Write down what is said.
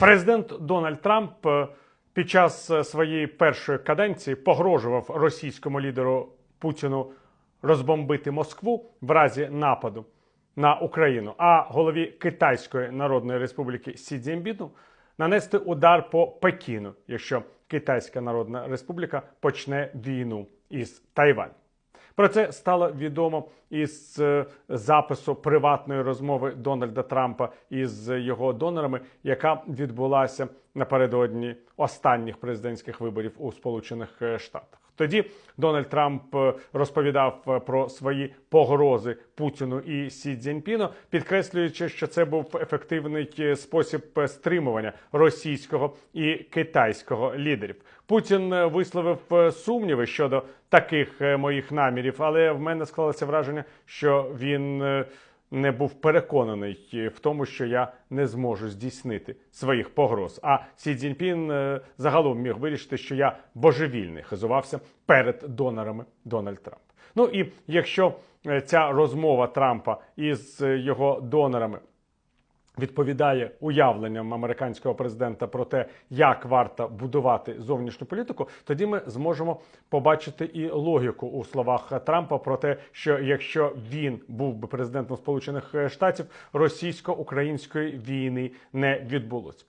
Президент Дональд Трамп е, під час е, своєї першої каденції погрожував російському лідеру Путіну розбомбити Москву в разі нападу на Україну, а голові Китайської Народної Республіки Сі Цзіньпіну нанести удар по Пекіну, якщо Китайська Народна Республіка почне війну із Тайвань. Про це стало відомо із е, запису приватної розмови Дональда Трампа із його донорами, яка відбулася напередодні останніх президентських виборів у Сполучених е, Штатах. Тоді Дональд Трамп е, розповідав е, про свої погрози Путіну і Сі Цзіньпіну, підкреслюючи, що це був ефективний спосіб стримування російського і китайського лідерів. Путін висловив сумніви щодо таких моїх намірів, але в мене склалося враження, що він не був переконаний е, в тому, що я не зможу здійснити своїх погроз. А Сі Цзіньпін е, загалом міг вирішити, що я божевільний хизувався перед донорами Дональд Трамп. Ну і якщо е, ця розмова Трампа із його донорами відповідає уявленням американського президента про те, як варто будувати зовнішню політику, тоді ми зможемо побачити і логіку у словах Трампа про те, що якщо він був би президентом Сполучених Штатів, російсько-української війни не відбулось.